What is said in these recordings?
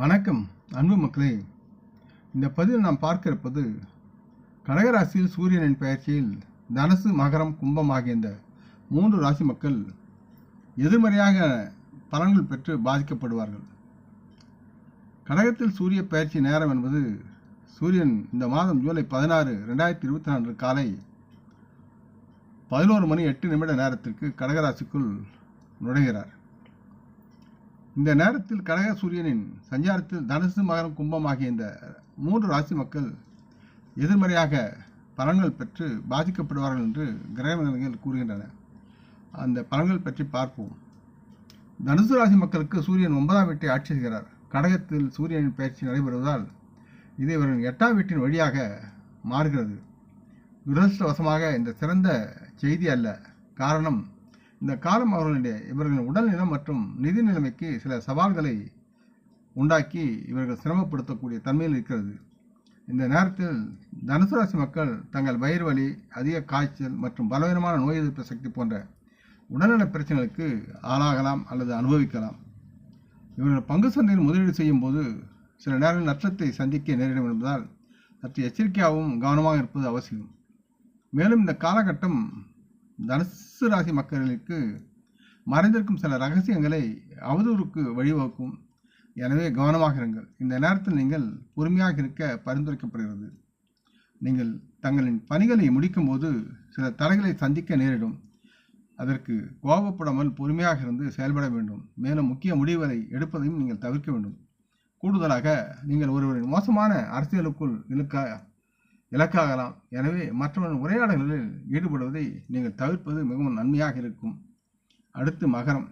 வணக்கம் அன்பு மக்களே. இந்த பதிவில் நாம் பார்க்க இருப்பது கடகராசியில் சூரியனின் பெயர்ச்சியில் தனுசு மகரம் கும்பம் ஆகிய இந்த மூன்று ராசி மக்கள் எதிர்மறையாக பலன்கள் பெற்று பாதிக்கப்படுவார்கள். கடகத்தில் சூரிய பயிற்சி நேரம் என்பது சூரியன் இந்த மாதம் ஜூலை பதினாறு ரெண்டாயிரத்தி இருபத்தி நான்கு காலை பதினோரு மணி எட்டு நிமிட நேரத்திற்கு கடகராசிக்குள் நுழைகிறார். இந்த நேரத்தில் கடக சூரியனின் சஞ்சாரத்தில் தனுசு மகரம் கும்பம் ஆகிய இந்த மூன்று ராசி மக்கள் எதிர்மறையாக பலன்கள் பெற்று பாதிக்கப்படுவார்கள் என்று கிரகங்கள் கூறுகின்றன. அந்த பலன்கள் பற்றி பார்ப்போம். தனுசு ராசி மக்களுக்கு சூரியன் ஒன்பதாம் வீட்டை ஆட்சி செய்கிறார். கடகத்தில் சூரியனின் பயிற்சி நடைபெறுவதால் இது இவரின் எட்டாம் வீட்டின் வழியாக மாறுகிறது. துரதிருஷ்டவசமாக இந்த சிறந்த செய்தி அல்ல. காரணம் இந்த காலம் அவர்களுடைய இவர்களின் உடல்நலம் மற்றும் நிதி நிலைமைக்கு சில சவால்களை உண்டாக்கி இவர்கள் சிரமப்படுத்தக்கூடிய தன்மையில் இருக்கிறது. இந்த நேரத்தில் தனுசு ராசி மக்கள் தங்கள் வயிறு வலி அதிக காய்ச்சல் மற்றும் பலவீனமான நோய் எதிர்ப்பு சக்தி போன்ற உடல்நல பிரச்சனைகளுக்கு ஆளாகலாம் அல்லது அனுபவிக்கலாம். இவர்கள் பங்கு சந்தையில் முதலீடு செய்யும் போது சில நேரங்கள் நஷ்டத்தை சந்திக்க நேரிடும் என்பதால் சற்று எச்சரிக்கையாகவும் கவனமாக இருப்பது அவசியம். மேலும் இந்த காலகட்டம் தனுசு ராசி மக்களுக்கு மறைந்திருக்கும் சில ரகசியங்களை அவதூறுக்கு வழிவகுக்கும். எனவே கவனமாக இருங்கள். இந்த நேரத்தில் நீங்கள் பொறுமையாக இருக்க பரிந்துரைக்கப்படுகிறது. நீங்கள் தங்களின் பணிகளை முடிக்கும்போது சில தடைகளை சந்திக்க நேரிடும். அதற்கு கோபப்படாமல் பொறுமையாக இருந்து செயல்பட வேண்டும். மேலும் முக்கிய முடிவுகளை எடுப்பதையும் நீங்கள் தவிர்க்க வேண்டும். கூடுதலாக நீங்கள் ஒருவரின் மோசமான அரசியலுக்குள் இழுக்க இலக்காகலாம். எனவே மற்றவர்கள் உரையாடல்களில் ஈடுபடுவதை நீங்கள் தவிர்ப்பது மிகவும் நன்மையாக இருக்கும். அடுத்து மகரம்.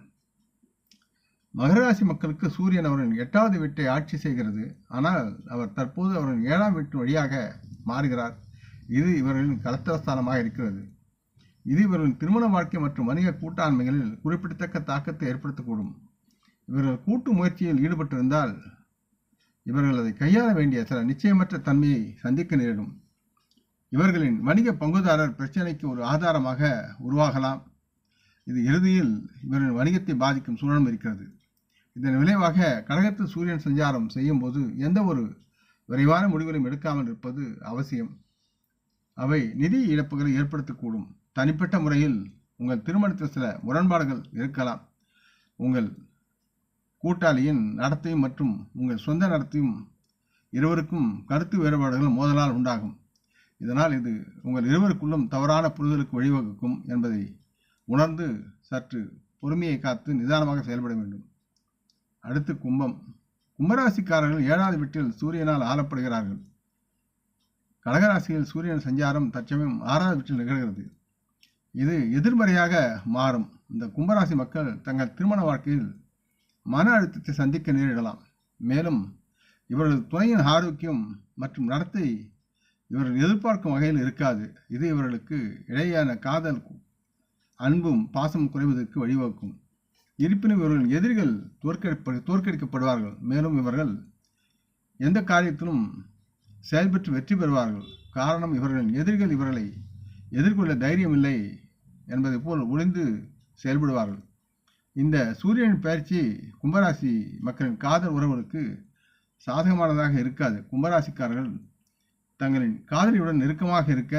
மகர ராசி மக்களுக்கு சூரியன் அவரின் எட்டாவது வீட்டை ஆட்சி செய்கிறது. ஆனால் அவர் தற்போது அவரின் ஏழாம் வீட்டு வழியாக மாறுகிறார். இது இவர்களின் கலத்தரஸ்தானமாக இருக்கிறது. இது இவர்களின் திருமண வாழ்க்கை மற்றும் வணிக கூட்டாண்மைகளில் குறிப்பிடத்தக்க தாக்கத்தை ஏற்படுத்தக்கூடும். இவர்கள் கூட்டு முயற்சியில் ஈடுபட்டிருந்தால் இவர்கள் அதை கையாள வேண்டிய சில நிச்சயமற்ற தன்மையை சந்திக்க நேரிடும். இவர்களின் வணிக பங்குதாரர் பிரச்சனைக்கு ஒரு ஆதாரமாக உருவாகலாம். இது இறுதியில் இவரின் வணிகத்தை பாதிக்கும் சூழலும் இருக்கிறது. இதன் விளைவாக கடகத்தில் சூரியன் சஞ்சாரம் செய்யும் போது எந்த ஒரு விரைவான முடிவுகளையும் எடுக்காமல் இருப்பது அவசியம். அவை நிதி இழப்புகளை ஏற்படுத்தக்கூடும். தனிப்பட்ட முறையில் உங்கள் திருமணத்தில் சில முரண்பாடுகள் இருக்கலாம். உங்கள் கூட்டாளியின் நடத்தையும் மற்றும் உங்கள் சொந்த நடத்தையும் இருவருக்கும் கருத்து வேறுபாடுகள் மோதலால் உண்டாகும். இதனால் இது உங்கள் இருவருக்குள்ளும் தவறான புரிதலுக்கு வழிவகுக்கும் என்பதை உணர்ந்து சற்று பொறுமையை காத்து நிதானமாக செயல்பட வேண்டும். அடுத்து கும்பம். கும்பராசிக்காரர்கள் ஏழாவது வீட்டில் சூரியனால் ஆளப்படுகிறார்கள். கடகராசியில் சூரியன் சஞ்சாரம் தற்சமயம் ஆறாவது வீட்டில் நிகழ்கிறது. இது எதிர்மறையாக மாறும். இந்த கும்பராசி மக்கள் தங்கள் திருமண வாழ்க்கையில் மன அழுத்தத்தை சந்திக்க நேரிடலாம். மேலும் இவர்களது துணையின் ஆரோக்கியம் மற்றும் நடத்தை இவர்கள் எதிர்பார்க்கும் வகையில் இருக்காது. இது இவர்களுக்கு இடையேயான காதல் அன்பும் பாசமும் குறைவதற்கு வழிவகுக்கும். இருப்பினும் இவர்களின் எதிரிகள் தோற்கடிப்ப தோற்கடிக்கப்படுவார்கள். மேலும் இவர்கள் எந்த காரியத்திலும் செயல்பெற்று வெற்றி பெறுவார்கள். காரணம் இவர்களின் எதிரிகள் இவர்களை எதிர்கொள்ள தைரியம் இல்லை என்பதை போல் ஒளிந்து செயல்படுவார்கள். இந்த சூரியன் பயிற்சி கும்பராசி மக்களின் காதல் உறவுகளுக்கு சாதகமானதாக இருக்காது. கும்பராசிக்காரர்கள் தங்களின் காதலியுடன் நெருக்கமாக இருக்க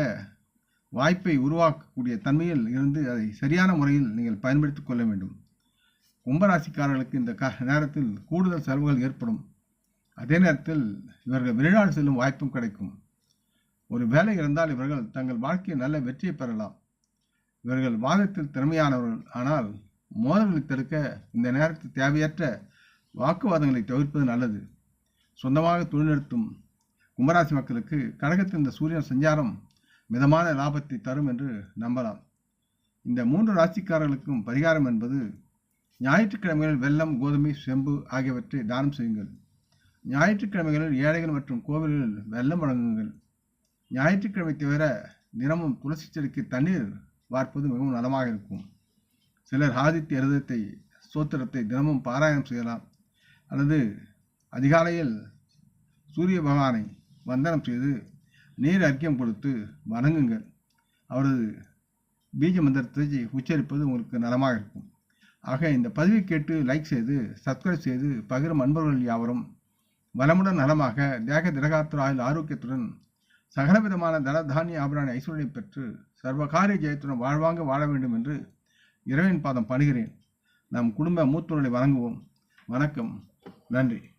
வாய்ப்பை உருவாக்கக்கூடிய தன்மையில் இருந்து அதை சரியான முறையில் நீங்கள் பயன்படுத்தி கொள்ள வேண்டும். கும்பராசிக்காரர்களுக்கு இந்த க நேரத்தில் கூடுதல் செலவுகள் ஏற்படும். அதே நேரத்தில் இவர்கள் வெளிநாடு செல்லும் வாய்ப்பும் கிடைக்கும். ஒரு வேலை இருந்தால் இவர்கள் தங்கள் வாழ்க்கையில் நல்ல வெற்றியை பெறலாம். இவர்கள் வாதத்தில் திறமையானவர்கள் ஆனால் மோதல்களை தடுக்க இந்த நேரத்தில் தேவையற்ற வாக்குவாதங்களை தவிர்ப்பது நல்லது. சொந்தமாக தொழில்நிறுத்தும் கும்பராசி மக்களுக்கு கடகத்தில் இந்த சூரியன் சஞ்சாரம் மிதமான லாபத்தை தரும் என்று நம்பலாம். இந்த மூன்று ராசிக்காரர்களுக்கும் பரிகாரம் என்பது ஞாயிற்றுக்கிழமைகளில் வெள்ளம் கோதுமை செம்பு ஆகியவற்றை தானம் செய்யுங்கள். ஞாயிற்றுக்கிழமைகளில் ஏழைகள் மற்றும் கோவில்களில் வெள்ளம் வழங்குங்கள். ஞாயிற்றுக்கிழமை தவிர தினமும் துளசி செடிக்கு தண்ணீர் வார்ப்பது மிகவும் நலமாக இருக்கும். சிலர் ஆதித்ய இருதத்தை சோத்திரத்தை தினமும் பாராயணம் செய்யலாம். அல்லது அதிகாலையில் சூரிய பகவானை வந்தனம் செய்து நீர் அர்க்கியம் கொடுத்து வணங்குங்கள். அவரது பீஜ மந்திரத்தை உச்சரிப்பது உங்களுக்கு நலமாக இருக்கும். ஆக இந்த பதிவை கேட்டு லைக் செய்து சப்ஸ்கிரைப் செய்து பகிரும் அன்பர்கள் யாவரும் வளமுடன் நலமாக தேக திரகாத்துர ஆரோக்கியத்துடன் சகலவிதமான தன தானிய ஐஸ்வர்யம் ஐஸ்வர்யை பெற்று சர்வகாரிய ஜெயத்துடன் வாழ்வாங்க வாழ வேண்டும் என்று இறைவன் பாதம் பணிகிறேன். நம் குடும்ப மூத்தோர்களை வணங்குவோம். வணக்கம். நன்றி.